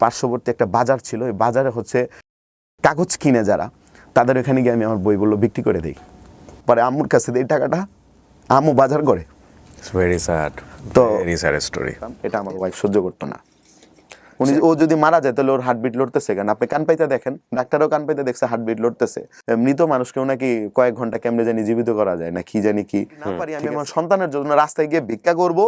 পার্শ্ববর্তী একটা বাজার ছিল ওই বাজারে হচ্ছে কাগজ কিনে যারা তাদের ওখানে গিয়ে আমি আমার বইগুলো বিক্রি করে দিই। পরে আম্মুর কাছে দিই টাকাটা আমু বাজার করে। ভেরি স্যাড তো- স্টোরি এটা আমার ওয়াইফ সহ্য করতো না। উনি ও যদি মারা যায় তাহলে ওর হার্টবিট লড়তেছে কেন? আপনি কান পাইতে দেখেন ডাক্তারও কান পাইতে দেখছে হার্টবিট লড়তেছে। মৃত মানুষকেও নাকি কয়েক ঘণ্টা কেমনে জানি জীবিত করা যায় না কি জানি কি। না পারি আমি আমার সন্তানের জন্য রাস্তায় গিয়ে ভিক্ষা করব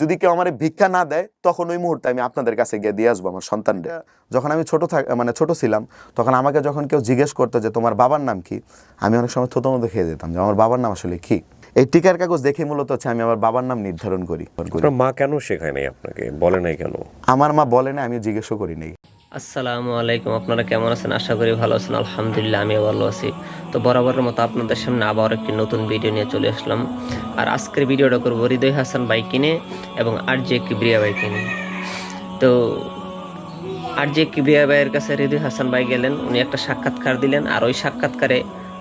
যদি কেউ আমার ভিক্ষা না দেয় তখন ওই মুহূর্তে আমি আপনাদের কাছে গিয়ে দিয়ে আসব আমার সন্তানকে যখন আমি ছোট থাক মানে ছোট ছিলাম তখন আমাকে যখন কেউ জিজ্ঞেস করতো যে তোমার বাবার নাম কি? আমি অনেক সময় থতো মতো খেয়ে যেতাম যে আমার বাবার নাম আসলে কি? এই টিকার কাগজ দেখে মূলত হচ্ছে আমি আমার বাবার নাম নির্ধারণ করি মা কেন শেখায় নাই আপনাকে? বলে নাই কেন? আমার মা বলে না আমি জিজ্ঞেসও করি নাই। আসসালামু আলাইকুম আপনারা কেমন আছেন? আশা করি ভালো আছেন আলহামদুলিল্লাহ আমিও ভালো আছি। তো বরাবরের মতো আপনাদের সামনে আবার একটি নতুন ভিডিও নিয়ে চলে আসলাম। আর আজকের ভিডিওটা করব হৃদয় হাসান বাইক কিনে এবং আর জে কিবরিয়া বাইক কিনে তো আর যে কিবরিয়া ভাইয়ের কাছে হৃদয় হাসান ভাই গেলেন উনি একটা সাক্ষাৎকার দিলেন আর ওই সাক্ষাৎকারে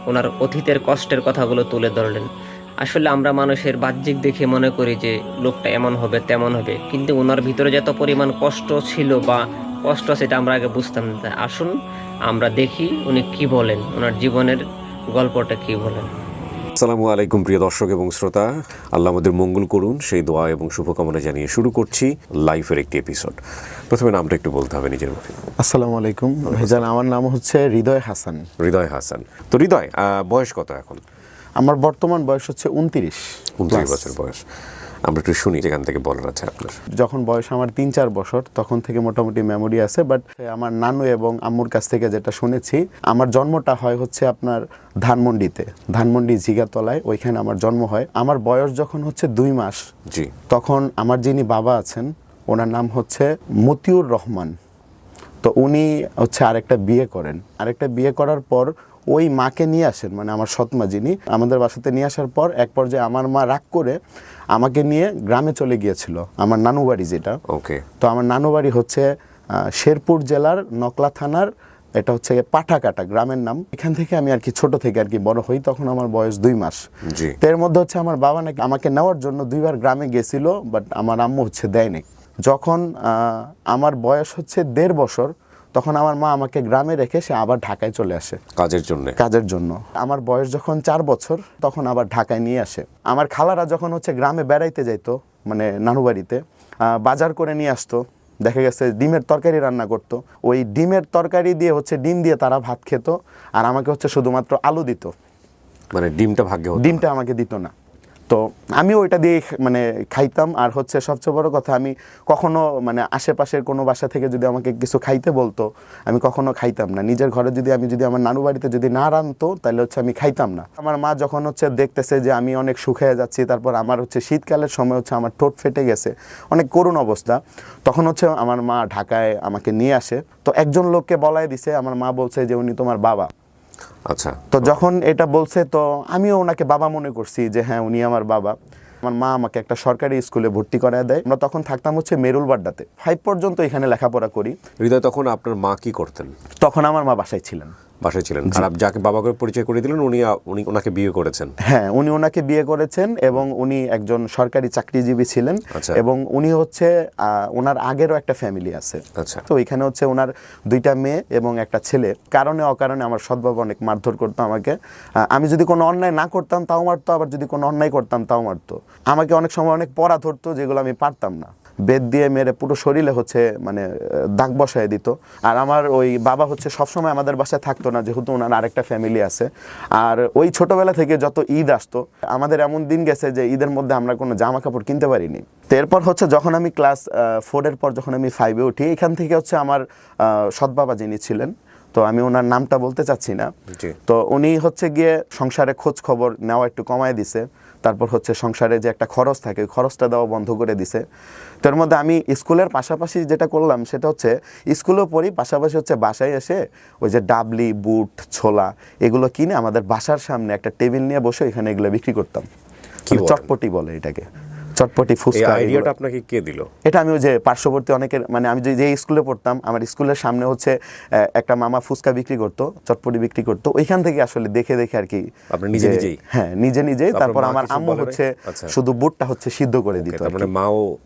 ওনার অতীতের কষ্টের কথাগুলো তুলে ধরলেন। আসলে আমরা মানুষের বাহ্যিক দেখে মনে করি যে লোকটা এমন হবে তেমন হবে। কিন্তু ওনার ভিতরে যত পরিমাণ কষ্ট ছিল বা কষ্ট সেটা আমরা আগে বুঝতাম না। আসুন আমরা দেখি উনি কি বলেন। ওনার জীবনের গল্পটা কি বলেন। আসসালামু আলাইকুম প্রিয় দর্শক এবং শ্রোতা। আল্লাহ আমাদের মঙ্গল করুন সেই দোয়া এবং শুভকামনা জানিয়ে শুরু করছি লাইফের একটি এপিসোড প্রথমে নামটা একটু বলতে হবে নিজের মুখে। আসসালামু আলাইকুম। ভাইজান আমার নাম হচ্ছে হৃদয় হাসান। হৃদয় হাসান। তো হৃদয় আহ, বয়স কত এখন? আমার বর্তমান বয়স হচ্ছে উনত্রিশ উনত্রিশ বছর বয়স। আমরা একটু শুনি যেখান থেকে বলার আছে আপনার। যখন বয়স আমার তিন চার বছর তখন থেকে মোটামুটি মেমোরি আছে বাট আমার নানু এবং আম্মুর কাছ থেকে যেটা শুনেছি আমার জন্মটা হয় হচ্ছে আপনার ধানমন্ডিতে ধানমন্ডি জিগাতলায় ওইখানে আমার জন্ম হয়। আমার বয়স যখন হচ্ছে দুই মাস জি। তখন আমার যিনি বাবা আছেন ওনার নাম হচ্ছে মতিউর রহমান। তো উনি হচ্ছে আরেকটা বিয়ে করেন। আরেকটা বিয়ে করার পর ওই মাকে নিয়ে আসেন মানে আমার সৎমা যিনি আমাদের বাসাতে নিয়ে আসার পর এক পর্যায়ে আমার মা রাগ করে আমাকে নিয়ে গ্রামে চলে গিয়েছিল আমার নানু বাড়ি যেটা। ওকে। তো আমার নানু বাড়ি হচ্ছে শেরপুর জেলার নকলা থানার এটা হচ্ছে পাঠাকাটা গ্রামের নাম। এখান থেকে আমি আর কি ছোট থেকে আর কি বড় হই তখন আমার বয়স দুই মাস। জি। এর মধ্যে হচ্ছে আমার বাবা নাকি আমাকে নেওয়ার জন্য দুইবার গ্রামে গেছিল বাট আমার আম্মু হচ্ছে দেয়নি। যখন আমার বয়স হচ্ছে দেড় বছর তখন আমার মা আমাকে গ্রামে রেখে সে আবার ঢাকায় চলে আসে। কাজের জন্য? কাজের জন্য। আমার বয়স যখন চার বছর তখন আবার ঢাকায় নিয়ে আসে। আমার খালারা যখন হচ্ছে গ্রামে বেড়াইতে যাইতো মানে নানু বাড়িতে বাজার করে নিয়ে আসতো দেখা গেছে ডিমের তরকারি রান্না করতো। ওই ডিমের তরকারি দিয়ে হচ্ছে ডিম দিয়ে তারা ভাত খেত আর আমাকে হচ্ছে শুধুমাত্র আলু দিত। মানে ডিমটা ভাগ্যে ডিমটা আমাকে দিত না। তো আমি ওইটা দিয়ে মানে খাইতাম। আর হচ্ছে সবচেয়ে বড় কথা, আমি কখনো মানে আশেপাশের কোনো বাসা থেকে যদি আমাকে কিছু খাইতে বলতো, আমি কখনো খাইতাম না। নিজের ঘরে যদি আমি যদি আমার নানু বাড়িতে যদি না রানতো তাহলে হচ্ছে আমি খাইতাম না। আমার মা যখন হচ্ছে দেখতেছে যে আমি অনেক শুকিয়ে যাচ্ছি, তারপর আমার হচ্ছে শীতকালের সময় হচ্ছে আমার ঠোঁট ফেটে গেছে, অনেক করুণ অবস্থা। তখন হচ্ছে আমার মা ঢাকায় আমাকে নিয়ে আসে। তো একজন লোককে বলাই দিছে, আমার মা বলছে যে উনি তোমার বাবা। আচ্ছা। তো যখন এটা বলছে তো আমিও ওনাকে বাবা মনে করছি যে হ্যাঁ উনি আমার বাবা। আমার মা আমাকে একটা সরকারি স্কুলে ভর্তি করায় দেয়। আমরা তখন থাকতাম হচ্ছে মেরুল বাড্ডাতে। ফাইভ পর্যন্ত এখানে লেখাপড়া করি। হৃদয় তখন আপনার মা কি করতেন? তখন আমার মা বাসায় ছিলেন। বাসায় ছিলেন। আর যাকে বাবাকে পরিচয় করে দিলেন উনি উনি ওনাকে বিয়ে করেছেন। হ্যাঁ উনি ওনাকে বিয়ে করেছেন এবং উনি একজন সরকারি চাকরিজীবী ছিলেন আচ্ছা। এবং উনি হচ্ছে ওনার আগেরও একটা ফ্যামিলি আছে। আচ্ছা। তো এখানে হচ্ছে ওনার দুইটা মেয়ে এবং একটা ছেলে। কারণে অকারণে আমার সৎবাবা অনেক মারধর করতো আমাকে। আমি যদি কোনো অন্যায় না করতাম তাও মারতো। আবার যদি কোনো অন্যায় করতাম তাও মারতো। আমাকে অনেক সময় অনেক পড়া ধরতো যেগুলো আমি পারতাম না। বেদ দিয়ে মেরে পুরো শরীরে হচ্ছে মানে দাগ বসায় দিত। আর আমার ওই বাবা হচ্ছে সবসময় আমাদের বাসায় থাকতো না, যেহেতু ওনার আরেকটা ফ্যামিলি আছে। আর ওই ছোটবেলা থেকে যত ঈদ আসতো, আমাদের এমন দিন গেছে যে ঈদের মধ্যে আমরা কোনো জামা কাপড় কিনতে পারিনি। তো এরপর হচ্ছে যখন আমি ক্লাস ফোরের পর যখন আমি ফাইভে উঠি, এখান থেকে হচ্ছে আমার সৎ বাবা যিনি ছিলেন তো আমি ওনার নামটা বলতে চাচ্ছি না। তো উনি হচ্ছে গিয়ে সংসারে খোঁজ খবর নেওয়া একটু কমায় দিছে। তারপর হচ্ছে সংসারে যে একটা খরচ থাকে ওই খরচটা দেওয়া বন্ধ করে দিছে। তার মধ্যে আমি স্কুলের পাশাপাশি যেটা করলাম সেটা হচ্ছে স্কুলেও পড়ি পাশাপাশি হচ্ছে বাসায় এসে ওই যে ডাবলি বুট ছোলা এগুলো কিনে আমাদের বাসার সামনে একটা টেবিল নিয়ে বসে এখানে এগুলো বিক্রি করতাম। মানে? চটপটি বলে এটাকে। চটপটি ফুচকা আইডিয়াটা আপনাকে কে দিল? এটা আমি ওই যে পার্শ্ববর্তী অনেকের মানে আমি যে- স্কুলে পড়তাম আমার স্কুলের সামনে হচ্ছে একটা মামা ফুচকা বিক্রি করতো চটপটি বিক্রি করতো। ওইখান থেকে আসলে দেখে দেখে আর কি আপনি নিজে নিজেই? হ্যাঁ নিজে নিজেই। তারপর আমার আম্মু হচ্ছে আচ্ছা। শুধু বুটটা হচ্ছে সিদ্ধ করে দিত মানে মাও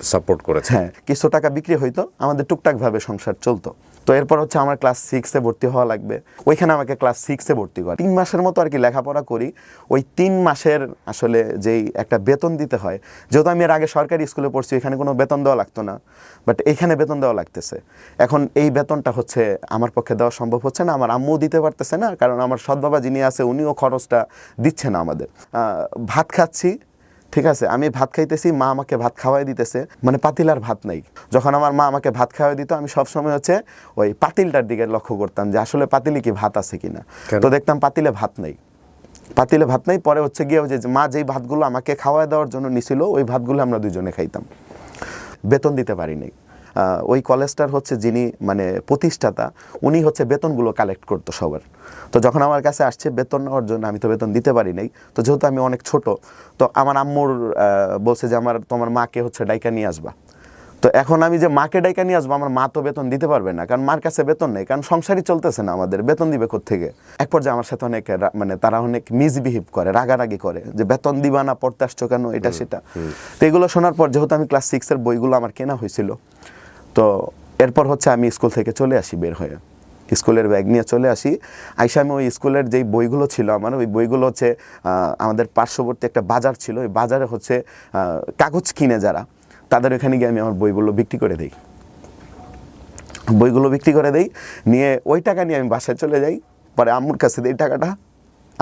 সাপোর্ট করেছে। হ্যাঁ কিছু টাকা বিক্রি হইতো আমাদের টুকটাক ভাবে সংসার চলতো। তো এরপর হচ্ছে আমার ক্লাস সিক্সে ভর্তি হওয়া লাগবে। ওইখানে আমাকে ক্লাস সিক্সে ভর্তি করে। তিন মাসের মতো আর কি লেখাপড়া করি। ওই তিন মাসের আসলে যেই একটা বেতন দিতে হয়, যেহেতু আমি এর আগে সরকারি স্কুলে পড়ছি, এখানে কোনো বেতন দেওয়া লাগতো না। বাট এখানে বেতন দেওয়া লাগতেছে। এখন এই বেতনটা হচ্ছে আমার পক্ষে দেওয়া সম্ভব হচ্ছে না। আমার আম্মুও দিতে পারতেছে না, কারণ আমার সৎ বাবা যিনি আছে, উনিও খরচটা দিচ্ছে না আমাদের। ভাত খাচ্ছি ঠিক আছে আমি ভাত খাইতেছি মা আমাকে ভাত খাওয়াই দিতেছে মানে পাতিলার ভাত নাই। যখন আমার মা আমাকে ভাত খাওয়াই দিত আমি সবসময় হচ্ছে ওই পাতিলটার দিকে লক্ষ্য করতাম যে আসলে পাতিলে কি ভাত আছে কিনা। তো দেখতাম পাতিলে ভাত নেই। পাতিলে ভাত নাই পরে হচ্ছে গিয়ে যে মা যেই ভাতগুলো আমাকে খাওয়াই দেওয়ার জন্য নিছিল ওই ভাতগুলো আমরা দুজনে খাইতাম। বেতন দিতে পারি আহ, ওই কলেজটার হচ্ছে যিনি মানে প্রতিষ্ঠাতা উনি হচ্ছে বেতনগুলো কালেক্ট করতো সবার। তো যখন আমার কাছে আসছে বেতন জন্য আমি তো বেতন দিতে পারি নাই। তো যেহেতু আমি অনেক ছোট তো আমার আম্মুর বলছে যে আমার তোমার মাকে হচ্ছে ডাইকা নিয়ে আসবা। তো এখন আমি যে মাকে ডাইকা নিয়ে আসব আমার মা তো বেতন দিতে পারবে না কারণ মার কাছে বেতন নেই কারণ সংসারই চলতেছে না আমাদের বেতন দিবে থেকে এক পর্যায়ে আমার সাথে অনেক মানে তারা অনেক মিসবিহেভ করে রাগারাগি করে যে বেতন দিবা না পড়তে আসছো কেন এটা সেটা। তো এগুলো শোনার পর যেহেতু আমি ক্লাস সিক্সের বইগুলো আমার কেনা হয়েছিল তো এরপর হচ্ছে আমি স্কুল থেকে চলে আসি বের হয়ে। স্কুলের ব্যাগ নিয়ে চলে আসি। আইসা আমি ওই স্কুলের যেই বইগুলো ছিল আমার, ওই বইগুলো হচ্ছে আমাদের পার্শ্ববর্তী একটা বাজার ছিল, ওই বাজারে হচ্ছে কাগজ কিনে যারা, তাদের ওখানে গিয়ে আমি আমার বইগুলো বিক্রি করে দিই। বইগুলো বিক্রি করে দিই, নিয়ে ওই টাকা নিয়ে আমি বাসায় চলে যাই। পরে আম্মুর কাছে দিই টাকাটা,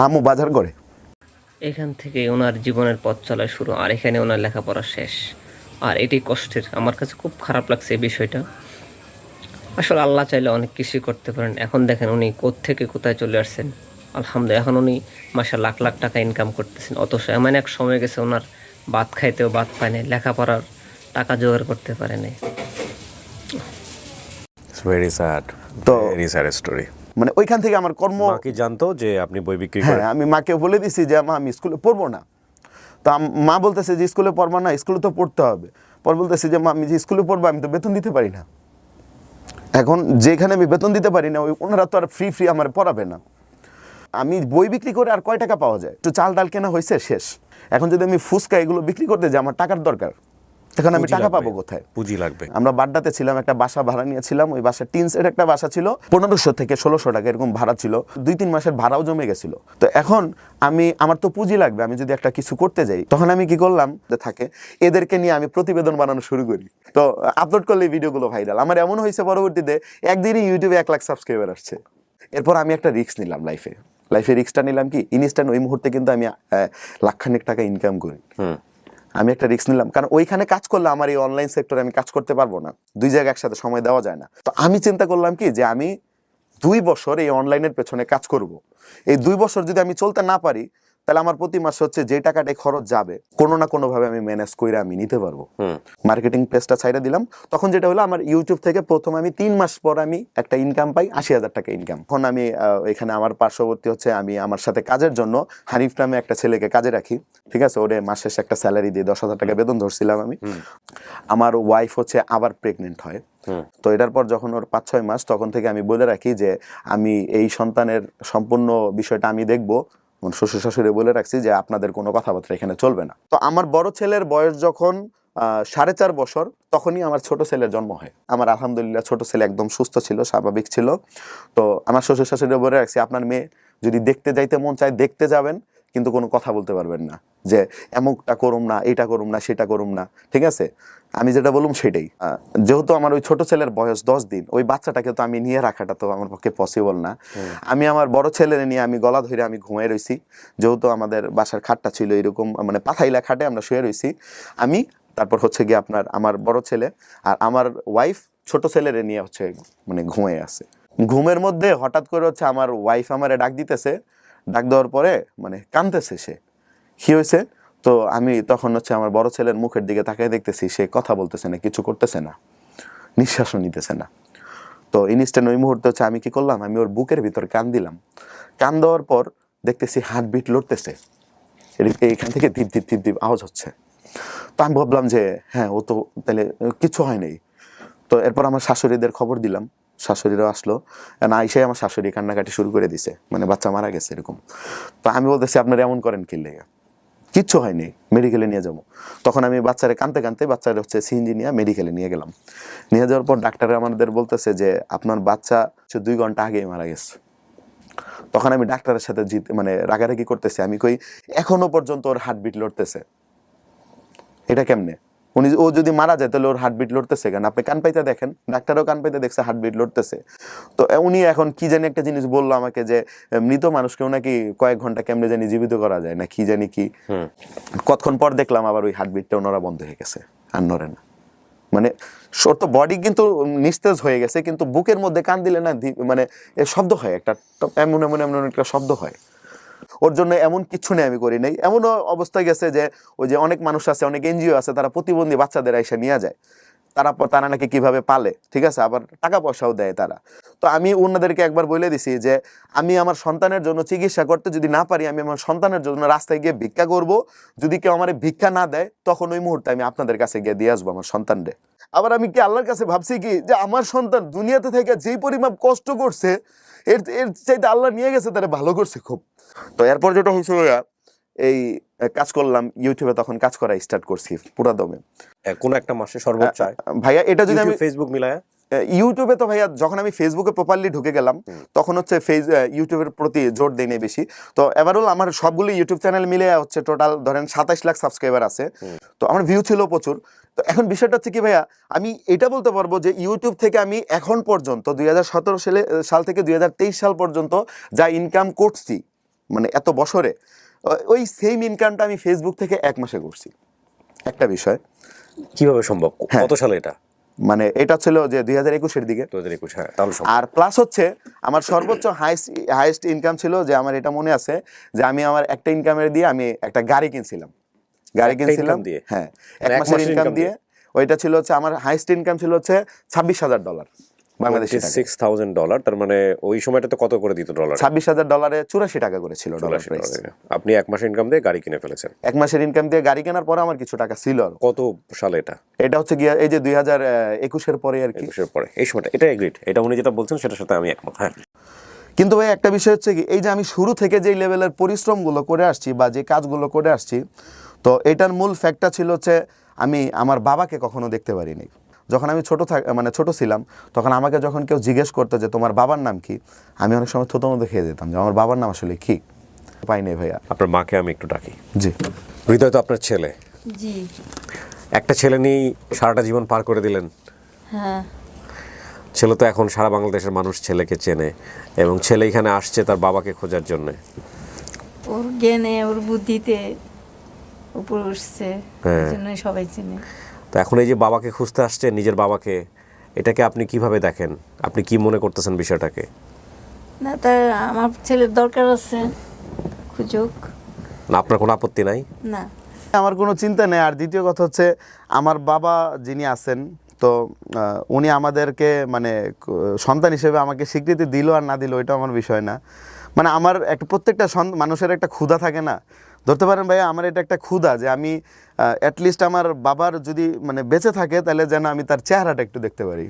আম্মু বাজার করে। এখান থেকে ওনার জীবনের পথ চলা শুরু, আর এখানে ওনার লেখাপড়া শেষ। আর এটি কষ্টের। আমার কাছে খুব খারাপ লাগছে এই বিষয়টা। আসলে আল্লাহ চাইলে অনেক কিছুই করতে পারেন। এখন দেখেন উনি থেকে কোথায় চলে আসছেন। আলহামদুলিল্লাহ এখন উনি মাসে লাখ লাখ টাকা ইনকাম করতেছেন। অথচ এমন এক সময় গেছে ওনার ভাত খাইতেও ভাত পায় নাই লেখাপড়ার টাকা জোগাড় করতে পারে নাই। ভেরি স্যাড তো- ভেরি স্যাড স্টোরি মানে ওইখান থেকে আমার কর্ম কি জানতো যে আপনি বই বিক্রি হ্যাঁ করেন? আমি মাকে বলে দিছি যে মা আমি স্কুলে পড়ব না। তো মা বলতেছে যে স্কুলে পড়বা না, স্কুলে তো পড়তে হবে। পর বলতেছে যে, মা, আমি যে স্কুলে পড়ব, আমি তো বেতন দিতে পারি না। এখন যেখানে আমি বেতন দিতে পারি না, ওই ওনারা তো আর ফ্রি ফ্রি আমার পড়াবে না। আমি বই বিক্রি করে আর কয় টাকা পাওয়া যায়? একটু চাল ডাল কেনা হয়েছে শেষ। এখন যদি আমি ফুচকা এগুলো বিক্রি করতে যাই, আমার টাকার দরকার। এখন আমি টাকা। পাবো কোথায়? পুঁজি লাগবে। আমরা বাড্ডাতে ছিলাম একটা বাসা ভাড়া নিয়েছিলাম ওই বাসা টিন সেট একটা বাসা ছিল পনেরোশো থেকে ষোলোশো টাকা এরকম ভাড়া ছিল দুই তিন মাসের ভাড়াও জমে গেছিল। তো এখন আমি আমার তো পুঁজি লাগবে আমি যদি একটা কিছু করতে যাই তখন আমি কি করলাম যে থাকে এদেরকে নিয়ে আমি প্রতিবেদন বানানো শুরু করি। তো আপলোড করলে এই ভিডিওগুলো ভাইরাল আমার এমন হয়েছে পরবর্তীতে একদিনই ইউটিউবে এক লাখ সাবস্ক্রাইবার আসছে। এরপর আমি একটা রিস্ক নিলাম লাইফে লাইফে রিস্কটা নিলাম কি ইনস্ট্যান্ট ওই মুহূর্তে কিন্তু আমি লাখখানেক টাকা ইনকাম করি। আমি একটা রিস্ক নিলাম। কারণ ওইখানে কাজ করলে আমার এই অনলাইন সেক্টরে আমি কাজ করতে পারব না। দুই জায়গায় একসাথে সময় দেওয়া যায় না। তো আমি চিন্তা করলাম কি যে আমি দুই বছর এই অনলাইনের পেছনে কাজ করব। এই দুই বছর যদি আমি চলতে না পারি তাহলে আমার প্রতি মাসে হচ্ছে যে টাকাটাই খরচ যাবে কোনো না কোনোভাবে আমি ম্যানেজ করে আমি নিতে পারব। মার্কেটিং পেজটা ছাইড়া দিলাম। তখন যেটা হলো আমার ইউটিউব থেকে প্রথম আমি তিন মাস পর আমি একটা ইনকাম পাই আশি হাজার টাকা ইনকাম এখন আমি এখানে আমার পার্শ্ববর্তী হচ্ছে আমি আমার সাথে কাজের জন্য হানিফ নামে একটা ছেলেকে কাজে রাখি ঠিক আছে? ওরে মাস শেষে একটা স্যালারি দিয়ে দশ হাজার টাকা বেতন ধরছিলাম আমি। আমার ওয়াইফ হচ্ছে আবার প্রেগনেন্ট হয়। তো এটার পর যখন ওর পাঁচ ছয় মাস তখন থেকে আমি বলে রাখি যে আমি এই সন্তানের সম্পূর্ণ বিষয়টা আমি দেখব। আমার শ্বশুর শাশুড়ি বলে রাখছি যে আপনাদের কোনো কথাবার্তা এখানে চলবে না। তো আমার বড় ছেলের বয়স যখন সাড়ে চার বছর, তখনই আমার ছোট ছেলের জন্ম হয়। আমার আলহামদুলিল্লাহ ছোট ছেলে একদম সুস্থ ছিল, স্বাভাবিক ছিল। তো আমার শ্বশুর শাশুড়ি বলে রাখছি, আপনার মেয়ে যদি দেখতে যাইতে মন চায় দেখতে যাবেন। কিন্তু কোনো কথা বলতে পারবেন না যে এমুকটা করুম না এটা করুম না সেটা করুম না। ঠিক আছে? আমি যেটা বলুম সেটাই। যেহেতু আমার ওই ছোট ছেলের বয়স দশ দিন ওই বাচ্চাটাকে তো আমি নিয়ে রাখাটা তো আমার পক্ষে পসিবল না। আমি আমার বড় ছেলের নিয়ে আমি গলা ধরে আমি ঘুমাই রইছি। যেহেতু আমাদের বাসার খাটটা ছিল এরকম মানে পাথাইলা খাটে আমরা শুয়ে রয়েছি আমি তারপর হচ্ছে গিয়ে আপনার আমার বড় ছেলে আর আমার ওয়াইফ ছোট ছেলের নিয়ে হচ্ছে মানে ঘুমিয়ে আছে। ঘুমের মধ্যে হঠাৎ করে হচ্ছে আমার ওয়াইফ আমারে ডাক দিতেছে ডাক দেওয়ার পরে মানে কানতেছে সে। কি হয়েছে? তো আমি তখন হচ্ছে আমার বড় ছেলের মুখের দিকে তাকিয়ে দেখতেছি, সে কথা বলতেছে না, কিছু করতেছে না, নিঃশ্বাসও নিতেছে না। তো ইনস্ট্যান্ট ওই মুহূর্তে হচ্ছে আমি কি করলাম? আমি ওর বুকের ভিতর কান দিলাম। কান দেওয়ার পর দেখতেছি হার্টবিট লড়তেছে। এখান থেকে ধীপ ধীপ ধীপ ধীপ আওয়াজ হচ্ছে। তো আমি ভাবলাম যে হ্যাঁ ও তো তাহলে কিছু হয় নাই। তো এরপর আমার শাশুড়িদের খবর দিলাম। শাশুড়িরাও আসলো। না আইসাই আমার শাশুড়ি কান্নাকাটি শুরু করে দিছে। মানে বাচ্চা মারা গেছে এরকম। তো আমি বলতেছি, আপনারা এমন করেন কি লেগে? কিচ্ছু হয়নি মেডিকেলে নিয়ে যাব। তখন আমি বাচ্চারে কানতে কানতে বাচ্চার হচ্ছে সিএনজি নিয়ে মেডিকেলে নিয়ে গেলাম। নিয়ে যাওয়ার পর ডাক্তার আমাদের বলতেছে যে, আপনার বাচ্চা হচ্ছে দুই ঘণ্টা আগেই মারা গেছে। তখন আমি ডাক্তারের সাথে জিত মানে রাগারাগি করতেছি। আমি কই, এখনও পর্যন্ত ওর হার্টবিট লড়তেছে। এটা কেমনে? উনি ও যদি মারা যায় তাহলে ওর হার্টবিট লড়তেছে কেন? আপনি কান পাইতে দেখেন ডাক্তারও কান পাইতে দেখছে হার্টবিট লড়তেছে। তো উনি এখন কি জানি একটা জিনিস বলল আমাকে যে মৃত মানুষকেও নাকি কয়েক ঘণ্টা কেমনে জানি জীবিত করা যায় না কি জানি কি। কতক্ষণ পর দেখলাম আবার ওই হার্টবিটটা ওনারা বন্ধ হয়ে গেছে আর নড়ে না। মানে ওর তো বডি কিন্তু নিস্তেজ হয়ে গেছে কিন্তু বুকের মধ্যে কান দিলে না মানে শব্দ হয় একটা এমন এমন এমন একটা শব্দ হয়। ওর জন্য এমন কিছু নেই আমি করি নাই। এমনও অবস্থা গেছে যে ওই যে অনেক মানুষ আছে, অনেক এনজিও আছে, তারা প্রতিবন্ধী বাচ্চাদের এসে নিয়ে যায়। তারা তারা নাকি কীভাবে পালে, ঠিক আছে? আবার টাকা পয়সাও দেয় তারা। তো আমি ওনাদেরকে একবার বলে দিছি যে, আমি আমার সন্তানের জন্য চিকিৎসা করতে যদি না পারি, আমি আমার সন্তানের জন্য রাস্তায় গিয়ে ভিক্ষা করব। যদি কেউ আমার ভিক্ষা না দেয়, তখন ওই মুহূর্তে আমি আপনাদের কাছে গিয়ে দিয়ে আসব আমার সন্তানরে। আবার আমি কি আল্লাহর কাছে ভাবছি কি যে আমার সন্তান দুনিয়াতে থেকে যেই পরিমাপ কষ্ট করছে এর এর চাইতে আল্লাহ নিয়ে গেছে তারা ভালো করছে খুব। তো এরপর যেটা হয়েছে এই কাজ করলাম ইউটিউবে তখন কাজ করা স্টার্ট করছি পুরা দমে। কোন একটা মাসে সর্বোচ্চ ভাইয়া এটা যদি আমি ফেসবুক মিলায়? ইউটিউবে তো ভাইয়া যখন আমি ফেসবুকে প্রপারলি ঢুকে গেলাম তখন হচ্ছে ফেস ইউটিউবের প্রতি জোর দেই নাই বেশি। তো এবারও আমার সবগুলো ইউটিউব চ্যানেল মিলে হচ্ছে টোটাল ধরেন সাতাশ লাখ সাবস্ক্রাইবার আছে। তো আমার ভিউ ছিল প্রচুর। তো এখন বিষয়টা হচ্ছে কি ভাইয়া আমি এটা বলতে পারব যে ইউটিউব থেকে আমি এখন পর্যন্ত দু হাজার সতেরো সালে সাল থেকে দুই হাজার তেইশ সাল পর্যন্ত যা ইনকাম করছি মানে এত বছরে ওই সেম ইনকামটা আমি ফেসবুক থেকে এক মাসে করছি। একটা বিষয়। কীভাবে সম্ভব? হ্যাঁ। কত সালে এটা? মানে এটা ছিল যে দুই হাজার একুশের দিকে। হ্যাঁ আর প্লাস হচ্ছে আমার সর্বোচ্চ হাইস্ট হাইস্ট ইনকাম ছিল যে আমার এটা মনে আছে যে আমি আমার একটা ইনকামের দিয়ে আমি একটা গাড়ি কিনছিলাম। গাড়ি কিনছিলাম দিয়ে? হ্যাঁ মানে এক মাসের ইনকাম দিয়ে। ওইটা ছিল হচ্ছে আমার হাইস্ট ইনকাম ছিল হচ্ছে ছাব্বিশ হাজার dollar Bangladeshi six thousand dollar তার মানে ওই সময়টাতে কত করে দিত ডলার ছাব্বিশ হাজার ডলারে চুরাশি টাকা করে ছিল ডলার প্রাইস আপনি এক মাসের ইনকাম দিয়ে গাড়ি কিনে ফেলেছেন। এক মাসের ইনকাম দিয়ে গাড়ি কেনার পরে আমার কিছু টাকা ছিল। কত সালে এটা? এটা হচ্ছে গিয়া এই যে দুই হাজার একুশের পরে আর কি। একুশের পরে। এই সময়টা এটা এগ্রিড এটা উনি যেটা বলছেন সেটার সাথে আমি একমত। হ্যাঁ। কিন্তু ভাই একটা বিষয় হচ্ছে কি এই যে আমি শুরু থেকে যেই লেভেলের পরিশ্রমগুলো করে আসছি বা যে কাজগুলো করে আসছি তো এটার মূল ফ্যাক্টটা ছিল হচ্ছে আমি আমার বাবাকে কখনো দেখতে পারিনি। যখন আমি ছোট থাক মানে ছোট ছিলাম তখন আমাকে যখন কেউ জিজ্ঞেস করতো যে তোমার বাবার নাম কি? আমি অনেক সময় থতো মতো খেয়ে যেতাম যে আমার বাবার নাম আসলে কি? পাই নাই ভাইয়া। আপনার মাকে আমি একটু ডাকি। জি। হৃদয় তো আপনার ছেলে। জি। একটা ছেলে নিয়েই সারাটা জীবন পার করে দিলেন। হ্যাঁ। ছেলে তো এখন সারা বাংলাদেশের মানুষ ছেলেকে চেনে এবং ছেলে এখানে আসছে তার বাবাকে খোঁজার জন্য। ওর জ্ঞানে ওর বুদ্ধিতে উপরে উঠছে। হ্যাঁ। সবাই চিনে। তো এখন এই যে বাবাকে খুঁজতে আসছে নিজের বাবাকে এটাকে আপনি কীভাবে দেখেন? আপনি কি মনে করতেছেন বিষয়টাকে? না তার আমার ছেলের দরকার আছে খুঁজুক। না আপনার কোনো আপত্তি নাই? না। আমার কোনো চিন্তা নেই। আর দ্বিতীয় কথা হচ্ছে আমার বাবা যিনি আছেন তো উনি আমাদেরকে মানে সন্তান হিসেবে আমাকে স্বীকৃতি দিল আর না দিল এটা আমার বিষয় না। মানে আমার একটা প্রত্যেকটা মানুষের একটা ক্ষুধা থাকে না? ধরতে পারেন ভাইয়া, আমার এটা একটা ক্ষুধা যে আমি অ্যাটলিস্ট আমার বাবার যদি মানে বেঁচে থাকে, তাহলে যেন আমি তার চেহারাটা একটু দেখতে পারি।